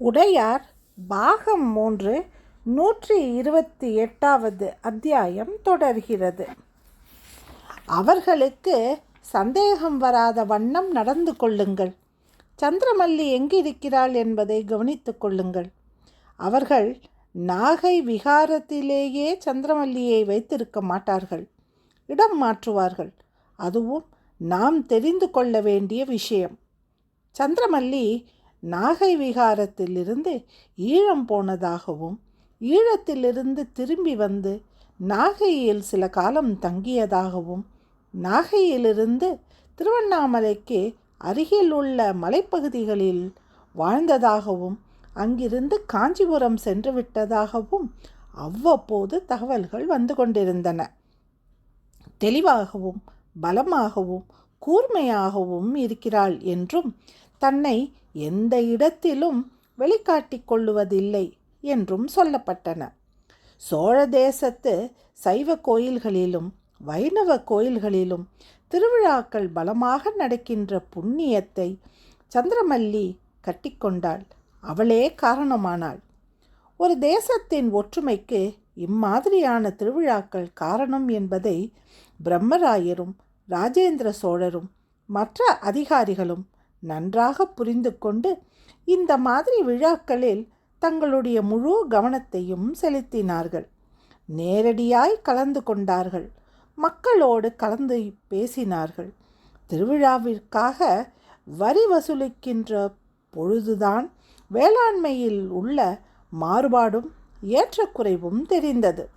உடையார் பாகம் மூன்று நூற்றி இருபத்தி எட்டாவது அத்தியாயம் தொடர்கிறது. அவர்களுக்கு சந்தேகம் வராத வண்ணம் நடந்து கொள்ளுங்கள். சந்திரமல்லி எங்கிருக்கிறாள் என்பதை கவனித்து கொள்ளுங்கள். அவர்கள் நாகை விகாரத்திலேயே சந்திரமல்லியை வைத்திருக்க மாட்டார்கள். இடம் மாற்றுவார்கள். அதுவும் நாம் தெரிந்து கொள்ள வேண்டிய விஷயம். சந்திரமல்லி நாகை விகாரத்திலிருந்து ஈழம் போனதாகவும் ஈழத்திலிருந்து திரும்பி வந்து நாகையில் சில காலம் தங்கியதாகவும் நாகையிலிருந்து திருவண்ணாமலைக்கு அருகில் உள்ள மலைப்பகுதிகளில் வாழ்ந்ததாகவும் அங்கிருந்து காஞ்சிபுரம் சென்று விட்டதாகவும் அவ்வப்போது தகவல்கள் வந்து கொண்டிருந்தன. தெளிவாகவும் பலமாகவும் கூர்மையாகவும் இருக்கிறாள் என்றும் தன்னை எந்த இடத்திலும் வெளிக்காட்டிக் கொள்ளுவதில்லை என்றும் சொல்லப்பட்டன. சோழ தேசத்து சைவ கோயில்களிலும் வைணவ கோயில்களிலும் திருவிழாக்கள் பலமாக நடக்கின்ற புண்ணியத்தை சந்திரமல்லி கட்டிக்கொண்டாள் அவளே காரணமானாள். ஒரு தேசத்தின் ஒற்றுமைக்கு இம்மாதிரியான திருவிழாக்கள் காரணம் என்பதை பிரம்மராயரும் ராஜேந்திர சோழரும் மற்ற அதிகாரிகளும் நன்றாக புரிந்து கொண்டு இந்த மாதிரி விழாக்களில் தங்களுடைய முழு கவனத்தையும் செலுத்தினார்கள். நேரடியாய் கலந்து கொண்டார்கள். மக்களோடு கலந்து பேசினார்கள். திருவிழாவிற்காக வரி வசூலிக்கின்ற பொழுதுதான் வேளாண்மையில் உள்ள மாறுபாடும் ஏற்றக்குறைவும் தெரிந்தது.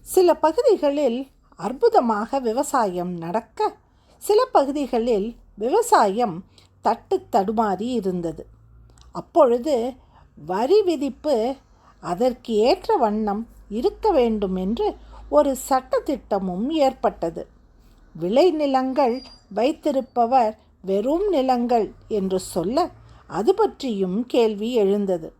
சில பகுதிகளில் அற்புதமாக விவசாயம் நடக்க சில பகுதிகளில் விவசாயம் தட்டு தடுமாறி இருந்தது. அப்பொழுது வரி விதிப்பு அதற்கு ஏற்ற வண்ணம் இருக்க வேண்டும் என்று ஒரு சட்டத்திட்டமும் ஏற்பட்டது. விளைநிலங்கள் வைத்திருப்பவர் வெறும் நிலங்கள் என்று சொல்ல அது பற்றியும் கேள்வி எழுந்தது.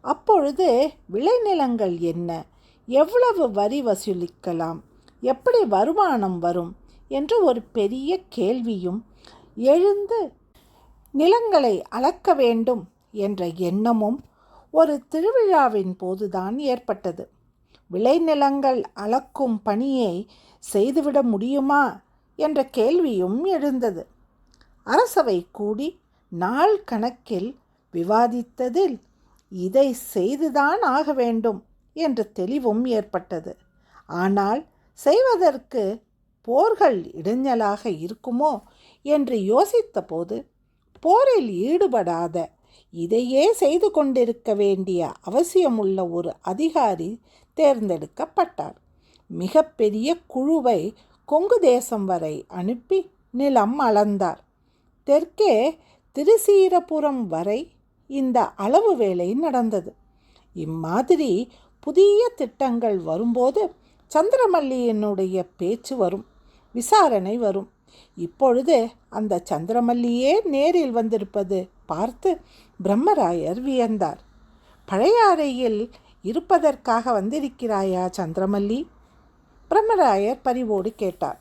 அப்பொழுது விளைநிலங்கள் என்ன? எவ்வளவு வரி வசூலிக்கலாம்? எப்படி வருமானம் வரும்? என்று ஒரு பெரிய கேள்வியும் எழுந்து நிலங்களை அளக்க வேண்டும் என்ற எண்ணமும் ஒரு திருவிழாவின் போதுதான் ஏற்பட்டது. விளைநிலங்கள் அளக்கும் பணியை செய்துவிட முடியுமா என்ற கேள்வியும் எழுந்தது. அரசவை கூடி நாள் கணக்கில் விவாதித்ததில் இதை செய்துதான் ஆக வேண்டும் என்ற தெளிவும் ஏற்பட்டது. ஆனால் செய்வதற்கு போர்கள் இடைஞ்சலாக இருக்குமோ என்று யோசித்தபோது போரில் ஈடுபடாத இதையே செய்து கொண்டிருக்க வேண்டிய அவசியமுள்ள ஒரு அதிகாரி தேர்ந்தெடுக்கப்பட்டார். மிகப்பெரிய குழுவை கொங்கு தேசம் வரை அனுப்பி நிலம் அளந்தார். தெற்கே திருசீரபுரம் வரை இந்த அளவு வேலை நடந்தது. இம்மாதிரி புதிய திட்டங்கள் வரும்போது சந்திரமல்லியினுடைய பேச்சு வரும் விசாரணை வரும். இப்பொழுது அந்த சந்திரமல்லியே நேரில் வந்திருப்பது பார்த்து பிரம்மராயர் வியந்தார். பழையாறையில் இருப்பதற்காக வந்திருக்கிறாயா சந்திரமல்லி? பிரம்மராயர் பரிவோடு கேட்டார்.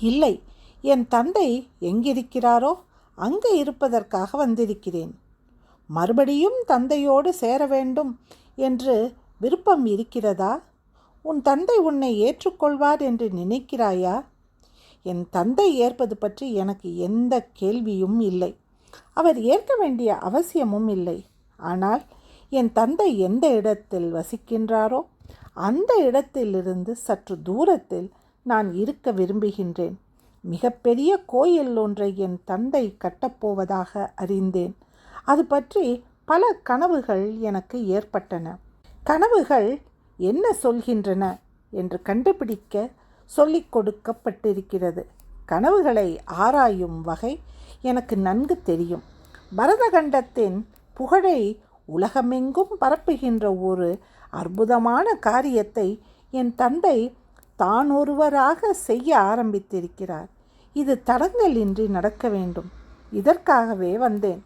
இல்லை என் தந்தை எங்கிருக்கிறாரோ அங்கே இருப்பதற்காக வந்திருக்கிறேன். மறுபடியும் தந்தையோடு சேர வேண்டும் என்று விருப்பம் இருக்கிறதா? உன் தந்தை உன்னை ஏற்றுக்கொள்வார் என்று நினைக்கிறாயா? என் தந்தை ஏற்பது பற்றி எனக்கு எந்த கேள்வியும் இல்லை. அவர் ஏற்க வேண்டிய அவசியமும் இல்லை. ஆனால் என் தந்தை எந்த இடத்தில் வசிக்கின்றாரோ அந்த இடத்திலிருந்து சற்று தூரத்தில் நான் இருக்க விரும்புகின்றேன். மிகப்பெரிய கோயில் ஒன்றை என் தந்தை கட்டப்போவதாக அறிந்தேன். அது பற்றி பல கனவுகள் எனக்கு ஏற்பட்டன. கனவுகள் என்ன சொல்கின்றன என்று கண்டுபிடிக்க சொல்லிக் கொடுக்கப்பட்டிருக்கிறது. கனவுகளை ஆராயும் வகை எனக்கு நன்கு தெரியும். பரதகண்டத்தின் புகழை உலகமெங்கும் பரப்புகின்ற ஒரு அற்புதமான காரியத்தை என் தந்தை தான் ஒருவராக செய்ய ஆரம்பித்திருக்கிறார். இது தடங்கலின்றி நடக்க வேண்டும். இதற்காகவே வந்தேன்.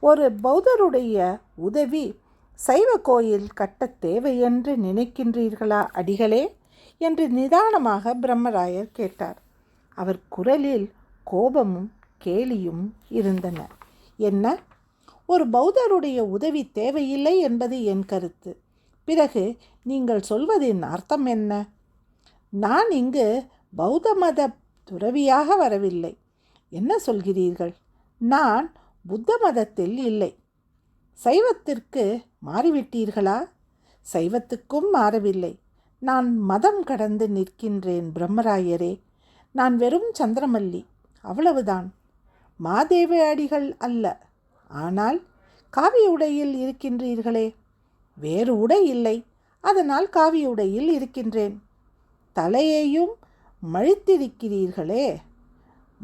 ஒரு பௌத்தருடைய உதவி சைவ கோயில் கட்ட தேவை என்று நினைக்கின்றீர்களா அடிகளே? என்று நிதானமாக பிரம்மராயர் கேட்டார். அவர் குரலில் கோபமும் கேலியும் இருந்தன. என்ன? ஒரு பௌத்தருடைய உதவி தேவையில்லை என்பது என் கருத்து. பிறகு நீங்கள் சொல்வதின் அர்த்தம் என்ன? நான் இங்கு பௌத்த மத துறவியாக வரவில்லை. என்ன சொல்கிறீர்கள்? நான் புத்த மதத்தில் இல்லை. சைவத்திற்கு மாறிவிட்டீர்களா? சைவத்துக்கும் மாறவில்லை. நான் மதம் கடந்து நிற்கின்றேன் பிரம்மராயரே. நான் வெறும் சந்திரமல்லி. அவ்வளவுதான். மாதேவி அடிகள் அல்ல. ஆனால் காவி உடையில் இருக்கின்றீர்களே. வேறு உடை இல்லை. அதனால் காவி உடையில் இருக்கின்றேன். தலையையும் மழித்திருக்கிறீர்களே.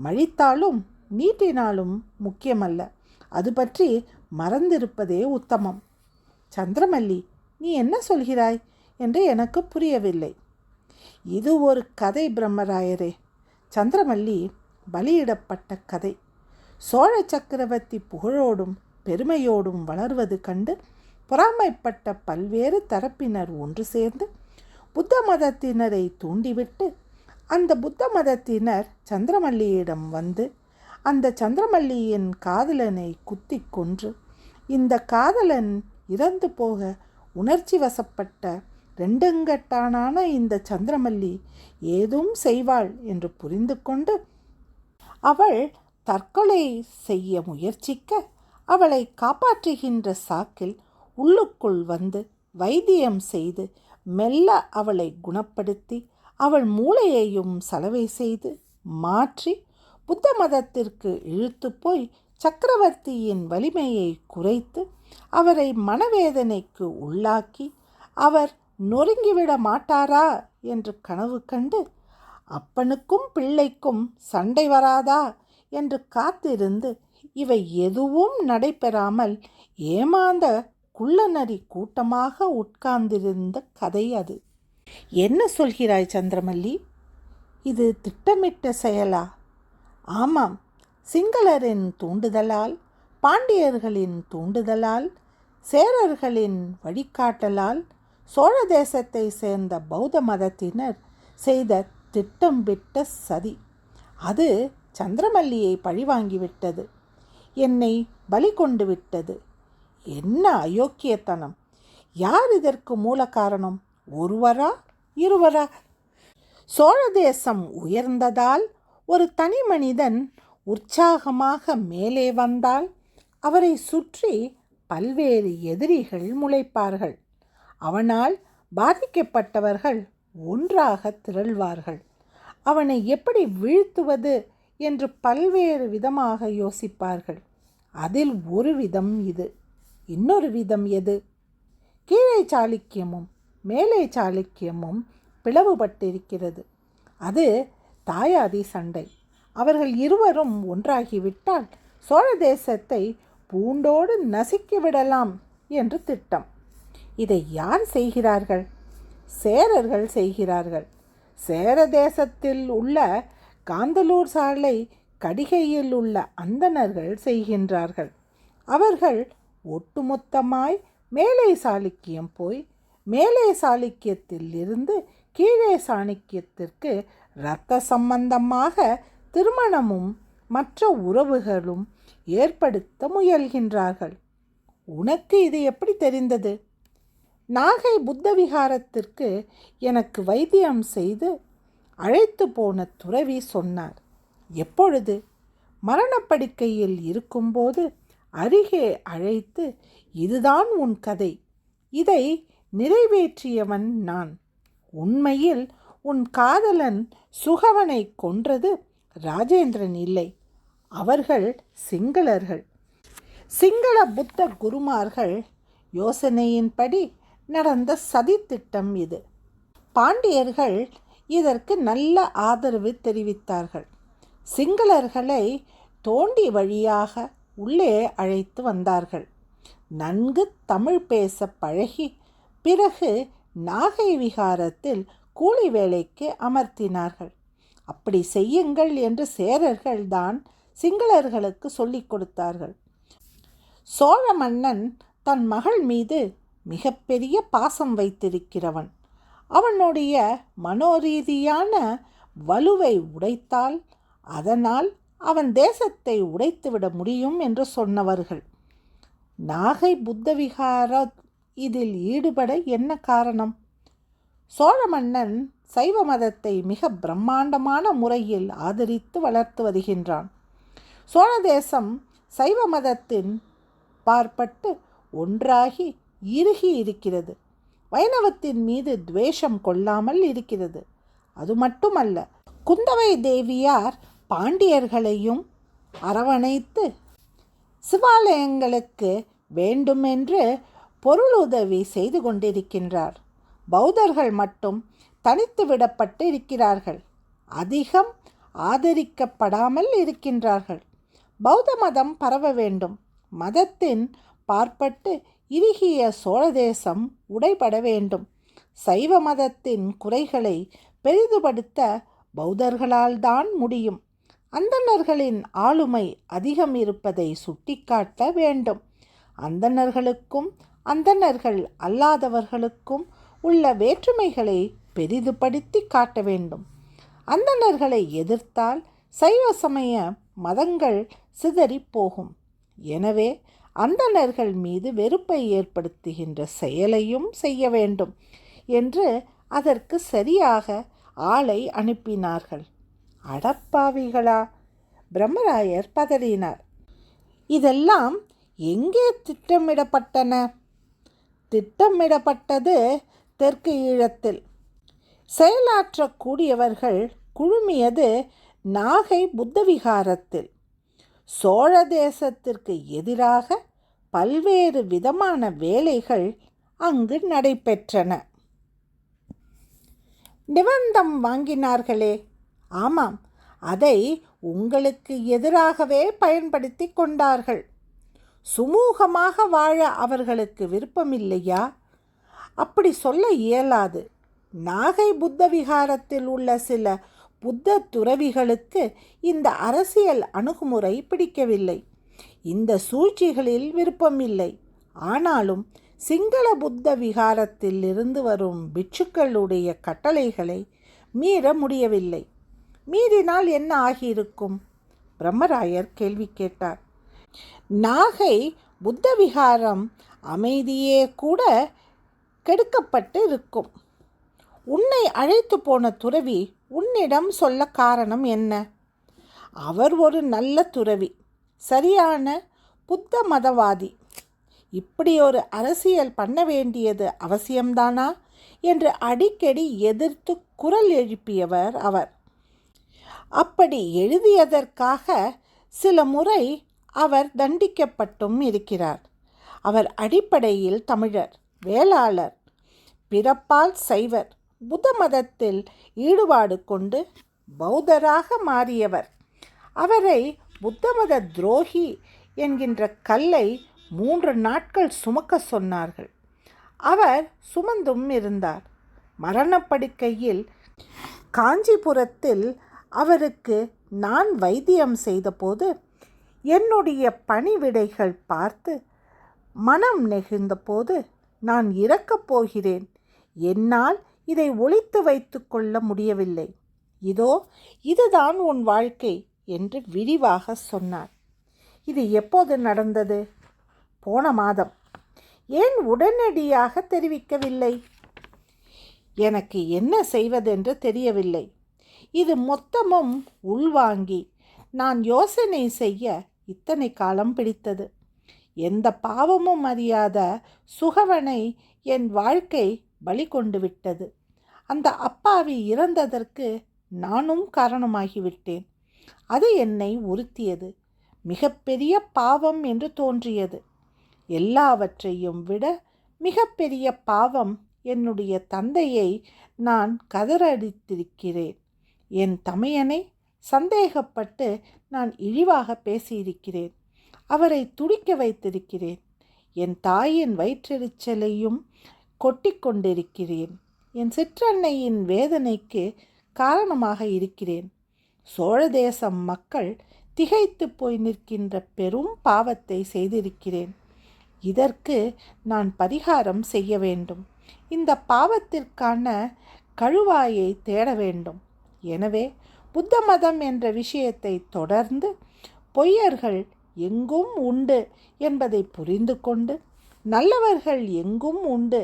மழித்தாலும் நீட்டினாலும் முக்கியமல்ல. அது பற்றி மறந்திருப்பதே உத்தமம். சந்திரமல்லி நீ என்ன சொல்கிறாய்? என்று எனக்கு புரியவில்லை. இது ஒரு கதை பிரம்மராயரே. சந்திரமல்லி பலியிடப்பட்ட கதை. சோழ சக்கரவர்த்தி புகழோடும் பெருமையோடும் வளர்வது கண்டு பொறாமைப்பட்ட பல்வேறு தரப்பினர் ஒன்று சேர்ந்து புத்த மதத்தினரை தூண்டிவிட்டு அந்த புத்த மதத்தினர் சந்திரமல்லியிடம் வந்து அந்த சந்திரமல்லியின் காதலனை குத்தி கொன்று இந்த காதலன் இறந்து போக உணர்ச்சி வசப்பட்ட ரெண்டுங்கட்டானான இந்த சந்திரமல்லி ஏதும் செய்வாள் என்று புரிந்து கொண்டு அவள் தற்கொலை செய்ய முயற்சிக்க அவளை காப்பாற்றுகின்ற சாக்கில் உள்ளுக்குள் வந்து வைத்தியம் செய்து மெல்ல அவளை குணப்படுத்தி அவள் மூளையையும் சலவை செய்து மாற்றி புத்த மதத்திற்கு இழுத்து போய் சக்கரவர்த்தியின் வலிமையை குறைத்து அவரை மனவேதனைக்கு உள்ளாக்கி அவர் நொறுங்கிவிட மாட்டாரா? என்று கனவு கண்டு அப்பனுக்கும் பிள்ளைக்கும் சண்டை வராதா? என்று காத்திருந்து இவை எதுவும் நடைபெறாமல் ஏமாந்த குள்ளநரி கூட்டமாக உட்கார்ந்திருந்த கதை அது. என்ன சொல்கிறாய் சந்திரமல்லி? இது திட்டமிட்ட செயலா? ஆமாம் சிங்களரின் தூண்டுதலால் பாண்டியர்களின் தூண்டுதலால் சேரர்களின் வழிகாட்டலால் சோழ தேசத்தை சேர்ந்த பௌத்த மதத்தினர் செய்த திட்டம் விட்ட சதி. அது சந்திரமல்லியை பழிவாங்கிவிட்டது. என்னை பலி கொண்டு விட்டது. என்ன அயோக்கியத்தனம்! யார் இதற்கு மூல காரணம்? ஒருவரா? இருவரா? சோழ தேசம் உயர்ந்ததால் ஒரு தனி மனிதன் உற்சாகமாக மேலே வந்தால் அவரை சுற்றி பல்வேறு எதிரிகள் முளைப்பார்கள். அவனால் பாதிக்கப்பட்டவர்கள் ஒன்றாக திரள்வார்கள். அவனை எப்படி வீழ்த்துவது என்று பல்வேறு விதமாக யோசிப்பார்கள். அதில் ஒரு விதம் இது. இன்னொரு விதம் எது? கீழே சாளுக்கியமும் மேலே சாளுக்கியமும் பிளவுபட்டிருக்கிறது. அது தாயாதி சண்டை. அவர்கள் இருவரும் ஒன்றாகிவிட்டால் சோழ தேசத்தை பூண்டோடு நசுக்கி விடலாம் என்று திட்டம். இதை யார் செய்கிறார்கள்? சேரர்கள் செய்கிறார்கள். சேர தேசத்தில் உள்ள காந்தலூர் சாலை கடிகையில் உள்ள அந்தணர்கள் செய்கின்றார்கள். அவர்கள் ஒட்டுமொத்தமாய் மேலே சாளுக்கியம் போய் மேலே சாளுக்கியத்தில் இருந்து கீழே சாணிக்கியத்திற்கு இரத்த சம்பந்தமாக திருமணமும் மற்ற உறவுகளும் ஏற்படுத்த முயல்கின்றார்கள். உனக்கு இது எப்படி தெரிந்தது? நாகை புத்தவிகாரத்திற்கு எனக்கு வைத்தியம் செய்து அழைத்து போன துறவி சொன்னார் எப்பொழுது? மரணப்படுக்கையில் இருக்கும்போது அருகே அழைத்து இதுதான் உன் கதை. இதை நிறைவேற்றியவன் நான். உண்மையில் உன் காதலன் சுகவனை கொன்றது ராஜேந்திரன் இல்லை. அவர்கள் சிங்களர்கள். சிங்கள புத்த குருமார்கள் யோசனையின்படி நடந்த சதித்திட்டம் இது. பாண்டியர்கள் இதற்கு நல்ல ஆதரவு தெரிவித்தார்கள். சிங்களர்களை தோண்டி வழியாக உள்ளே அழைத்து வந்தார்கள். நன்கு தமிழ் பேச பழகி பிறகு நாகை விகாரத்தில் கூலி வேலைக்கு அமர்த்தினார்கள். அப்படி செய்யுங்கள் என்று சேரர்கள் தான் சிங்களர்களுக்கு சொல்லிக் கொடுத்தார்கள். சோழ மன்னன் தன் மகள் மீது மிகப்பெரிய பாசம் வைத்திருக்கிறவன். அவனுடைய மனோரீதியான வலுவை உடைத்தால் அதனால் அவன் தேசத்தை உடைத்துவிட முடியும் என்று சொன்னவர்கள். நாகை புத்தவிகார இதில் ஈடுபட என்ன காரணம்? சோழ மன்னன் சைவ மதத்தை மிக பிரம்மாண்டமான முறையில் ஆதரித்து வளர்த்து வருகின்றான். சோழ தேசம் சைவ மதத்தின் பார்ப்பட்டு ஒன்றாகி இறுகி இருக்கிறது. வைணவத்தின் மீது துவேஷம் கொள்ளாமல் இருக்கிறது. அது மட்டுமல்ல குந்தவை தேவியார் பாண்டியர்களையும் அரவணைத்து சிவாலயங்களுக்கு வேண்டுமென்று பொருளுதவி செய்து கொண்டிருக்கின்றார். பௌத்தர்கள் மட்டும் தனித்து விடப்பட்டு இருக்கிறார்கள் அதிகம் ஆதரிக்கப்படாமல் இருக்கின்றார்கள். பௌத்த மதம் பரவ வேண்டும். மதத்தின் பார்ப்பட்டு இறுகிய சோழ தேசம் உடைபட வேண்டும். சைவ மதத்தின் குறைகளை பெரிதுபடுத்த பௌத்தர்களால் தான் முடியும். அந்தணர்களின் ஆளுமை அதிகம் இருப்பதை சுட்டிக்காட்ட வேண்டும். அந்தணர்களுக்கும் அந்தணர்கள் அல்லாதவர்களுக்கும் உள்ள வேற்றுமைகளை பெரிதுபடுத்தி காட்ட வேண்டும். அந்தணர்களை எதிர்த்தால் சைவ சமய மதங்கள் சிதறி போகும். எனவே அந்தணர்கள் மீது வெறுப்பை ஏற்படுத்துகின்ற செயலையும் செய்ய வேண்டும் என்று அதற்கு சரியாக ஆளை அனுப்பினார்கள். அடப்பாவிகளா? பிரம்மராயர் பதறினார். இதெல்லாம் எங்கே திட்டமிடப்பட்டன? திட்டமிடப்பட்டது தெற்கு ஈழத்தில். செயலாற்றக்கூடியவர்கள் குழுமியது நாகை புத்தவிகாரத்தில். சோழ தேசத்திற்கு எதிராக பல்வேறு விதமான வேலைகள் அங்கு நடைபெற்றன. நிபந்தம் வாங்கினார்களே. ஆமாம் அதை உங்களுக்கு எதிராகவே பயன்படுத்தி கொண்டார்கள். சுமூகமாக வாழ அவர்களுக்கு விருப்பமில்லையா? அப்படி சொல்ல இயலாது. நாகை புத்த விகாரத்தில் உள்ள சில புத்த துறவிகளுக்கு இந்த அரசியல் அணுகுமுறை பிடிக்கவில்லை. இந்த சூழ்ச்சிகளில் விருப்பமில்லை. ஆனாலும் சிங்கள புத்த விகாரத்தில் இருந்து வரும் பிட்சுக்களுடைய கட்டளைகளை மீற முடியவில்லை. மீறினால் என்ன ஆகியிருக்கும்? பிரம்மராயர் கேள்வி கேட்டார். நாகை புத்த விகாரம் அமைதியே கூட கெடுக்கப்பட்டு இருக்கும். உன்னை அழைத்து போன துறவி உன்னிடம் சொல்ல காரணம் என்ன? அவர் ஒரு நல்ல துறவி சரியான புத்த மதவாதி. இப்படி ஒரு அரசியல் பண்ண வேண்டியது அவசியம்தானா? என்று அடிக்கடி எதிர்த்து குரல் எழுப்பியவர் அவர். அப்படி எழுதியதற்காக சில முறை அவர் தண்டிக்கப்பட்டும் இருக்கிறார். அவர் அடிப்படையில் தமிழர் வேளாளர் பிறப்பால் சைவர் புத்த மதத்தில் ஈடுபாடு கொண்டு பௌத்தராக மாறியவர். அவரை புத்த மத துரோகி என்கின்ற கல்லை மூன்று நாட்கள் சுமக்க சொன்னார்கள். அவர் சுமந்தும் இருந்தார். மரணப்படுக்கையில் காஞ்சிபுரத்தில் அவருக்கு நான் வைத்தியம் செய்தபோது என்னுடைய பணிவிடைகள் பார்த்து மனம் நெகிழ்ந்தபோது நான் இறக்கப் போகிறேன். என்னால் இதை ஒழித்து வைத்து கொள்ள முடியவில்லை. இதோ இதுதான் உன் வாழ்க்கை என்று விரிவாக சொன்னார். இது எப்போது நடந்தது? போன மாதம். ஏன் உடனடியாக தெரிவிக்கவில்லை? எனக்கு என்ன செய்வதென்று தெரியவில்லை. இது மொத்தமும் உள்வாங்கி நான் யோசனை செய்ய இத்தனை காலம் பிடித்தது. எந்த பாவமும் அறியாத சுகவனை என் வாழ்க்கை பலி கொண்டு விட்டது. அந்த அப்பாவி இறந்ததற்கு நானும் காரணமாகிவிட்டேன் அது என்னை உறுத்தியது. மிகப்பெரிய பாவம் என்று தோன்றியது. எல்லாவற்றையும் விட மிகப்பெரிய பாவம் என்னுடைய தந்தையை நான் கதறடித்திருக்கிறேன். என் தமையனை சந்தேகப்பட்டு நான் இழிவாக பேசியிருக்கிறேன். அவரை துடிக்க வைத்திருக்கிறேன். என் தாயின் வயிற்றெரிச்சலையும் கொட்டிக்கொண்டிருக்கிறேன். என் சிற்றன்னையின் வேதனைக்கு காரணமாக இருக்கிறேன். சோழ தேசம் மக்கள் திகைத்து போய் நிற்கின்ற பெரும் பாவத்தை செய்திருக்கிறேன். இதற்கு நான் பரிகாரம் செய்ய வேண்டும். இந்த பாவத்திற்கான கழுவாயை தேட வேண்டும். எனவே புத்த மதம் என்ற விஷயத்தை தொடர்ந்து பொய்யர்கள் எங்கும் உண்டு என்பதை புரிந்து கொண்டு நல்லவர்கள் எங்கும் உண்டு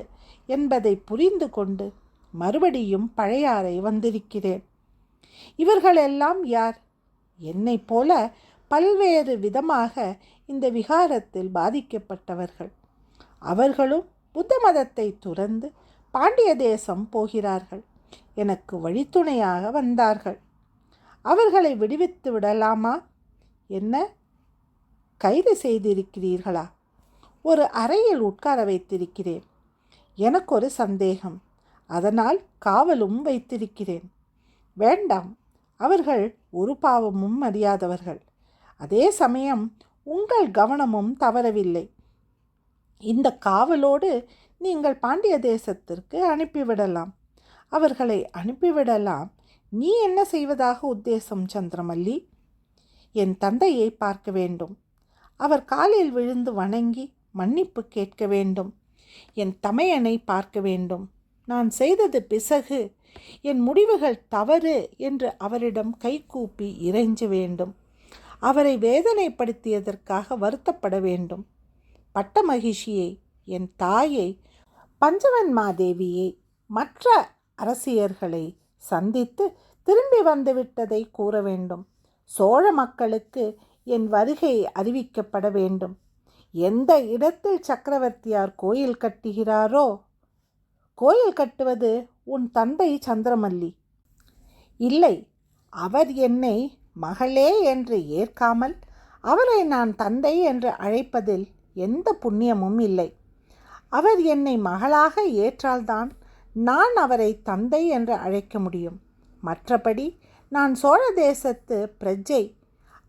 என்பதை புரிந்து கொண்டு மறுபடியும் பழையாறை வந்திருக்கிறேன். இவர்களெல்லாம் யார்? என்னைப் போல பல்வேறு விதமாக இந்த விகாரத்தில் பாதிக்கப்பட்டவர்கள். அவர்களும் புத்த மதத்தை துறந்து பாண்டிய தேசம் போகிறார்கள். எனக்கு வழித்துணையாக வந்தார்கள். அவர்களை விடுவித்து விடலாமா? என்ன? கைது செய்திருக்கிறீர்களா? ஒரு அறையில் உட்கார வைத்திருக்கிறேன். எனக்கு ஒரு சந்தேகம். அதனால் காவலும் வைத்திருக்கிறேன். வேண்டாம் அவர்கள் ஒரு பாவமும் அறியாதவர்கள். அதே சமயம் உங்கள் கவனமும் தவறவில்லை. இந்த காவலோடு நீங்கள் பாண்டிய தேசத்திற்கு அனுப்பிவிடலாம். அவர்களை அனுப்பிவிடலாம். நீ என்ன செய்வதாக உத்தேசம் சந்திரமல்லி? என் தந்தையை பார்க்க வேண்டும். அவர் காலில் விழுந்து வணங்கி மன்னிப்பு கேட்க வேண்டும். என் தமையனை பார்க்க வேண்டும். நான் செய்தது பிசகு. என் முடிவுகள் தவறு என்று அவரிடம் கைகூப்பி இறைஞ்ச வேண்டும். அவரை வேதனைப்படுத்தியதற்காக வருத்தப்பட வேண்டும். பட்ட மகிழ்ச்சியை என் தாயை பஞ்சவன்மாதேவியை மற்ற அரசியர்களை சந்தித்து திரும்பி வந்துவிட்டதை கூற வேண்டும். சோழ மக்களுக்கு என் வருகை அறிவிக்கப்பட வேண்டும். எந்த இடத்தில் சக்கரவர்த்தியார் கோயில் கட்டுகிறாரோ? கோயில் கட்டுவது உன் தந்தை சந்திரமல்லி. இல்லை அவர் என்னை மகளே என்று ஏற்காமல் அவரை நான் தந்தை என்று அழைப்பதில் எந்த புண்ணியமும் இல்லை. அவர் என்னை மகளாக ஏற்றால்தான் நான் அவரை தந்தை என்று அழைக்க முடியும். மற்றபடி நான் சோழ தேசத்து பிரஜை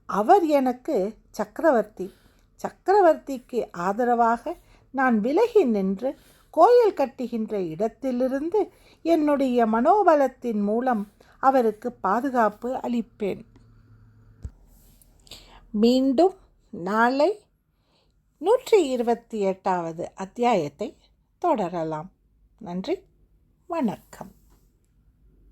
அவர் எனக்கு சக்கரவர்த்தி. சக்கரவர்த்திக்கு ஆதரவாக நான் விலகி நின்று கோயில் கட்டுகின்ற இடத்திலிருந்து என்னுடைய மனோபலத்தின் மூலம் அவருக்கு பாதுகாப்பு அளிப்பேன். மீண்டும் நாளை நூற்றி இருபத்தி எட்டாவது அத்தியாயத்தை தொடரலாம். நன்றி. வணக்கம்.